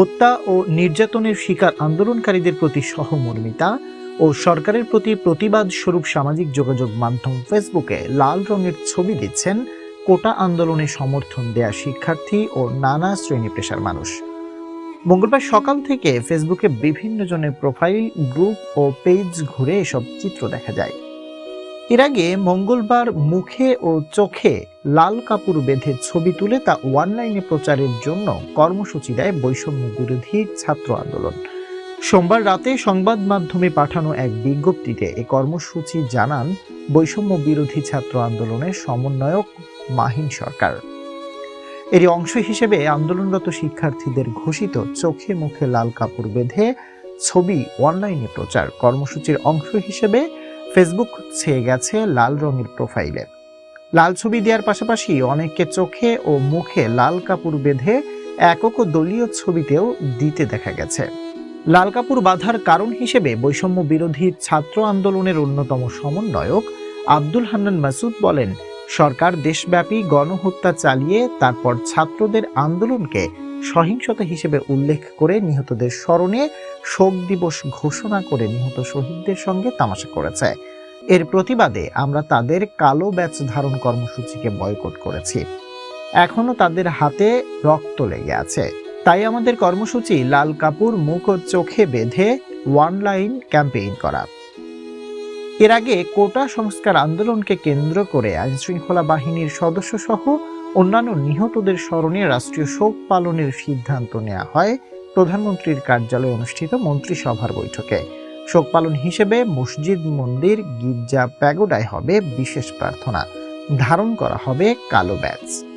হত্যা ও নির্যাতনের শিকার আন্দোলনকারীদের প্রতি সহমর্মিতা ও সরকারের প্রতি প্রতিবাদ স্বরূপ সামাজিক যোগাযোগ মাধ্যম ফেসবুকে লাল রঙের ছবি দিচ্ছেন কোটা আন্দোলনে সমর্থন দেয়া শিক্ষার্থী ও নানা শ্রেণি পেশার মানুষ। মঙ্গলবার সকাল থেকে ফেসবুকে বিভিন্ন জনের প্রোফাইল, গ্রুপ ও পেজ ঘুরে এসব চিত্র দেখা যায়। এর আগে মঙ্গলবার মুখে ও চোখে লাল কাপড় বেঁধে ছবি তুলে তা অনলাইনে প্রচারের জন্য কর্মসূচি দেয় বৈষম্য বিরোধী ছাত্র আন্দোলন। সোমবার রাতে সংবাদ মাধ্যমে পাঠানো এক বিজ্ঞপ্তিতে এ কর্মসূচি জানান বৈষম্য বিরোধী ছাত্র আন্দোলনের সমন্বয়ক মাহিন সরকার। এরই অংশ হিসেবে আন্দোলনরত শিক্ষার্থীদের ঘোষিত চোখে মুখে লাল কাপড় বেঁধে ছবি অনলাইনে প্রচার কর্মসূচির অংশ হিসেবে ফেসবুক ছেয়ে গেছে লাল রঙের প্রোফাইলে। লাল ছবি দেওয়ার পাশাপাশি অনেককে চোখে ও মুখে লাল কাপড় বেঁধে একক ও দলীয় ছবিতেও দিতে দেখা গেছে। লাল কাপড় বাঁধার কারণ হিসেবে বৈষম্য বিরোধী ছাত্র আন্দোলনের অন্যতম সমন্বয়ক আব্দুল হান্নান মাসুদ বলেন, সরকার দেশব্যাপী গণহত্যা চালিয়ে তারপর ছাত্রদের আন্দোলনকে সহিংসতা হিসেবে উল্লেখ করে নিহতদের স্মরণে শোক দিবস ঘোষণা করে নিহত শহীদদের সঙ্গে তামাশা করেছে। এর প্রতিবাদে আমরা তাদের কালো ব্যাচ ধারণ কর্মসূচিকে বয়কট করেছি। এখনও তাদের হাতে রক্ত লেগে আছে। তাই আমাদের কর্মসূচি লাল কাপড় মুখ ও চোখে বেঁধে ওয়ান লাইন ক্যাম্পেইন করা। এর আগে কোটা সংস্কার আন্দোলনকে কেন্দ্র করে আইনশৃঙ্খলা বাহিনীর সদস্য সহ অন্যান্য নিহতদের স্মরণে রাষ্ট্রীয় শোক পালনের সিদ্ধান্ত নেওয়া হয় প্রধানমন্ত্রীর কার্যালয়ে অনুষ্ঠিত মন্ত্রিসভার বৈঠকে। শোক পালন হিসেবে মসজিদ, মন্দির, গির্জা, প্যাগোডায় হবে বিশেষ প্রার্থনা। ধারণ করা হবে কালো ব্যাচ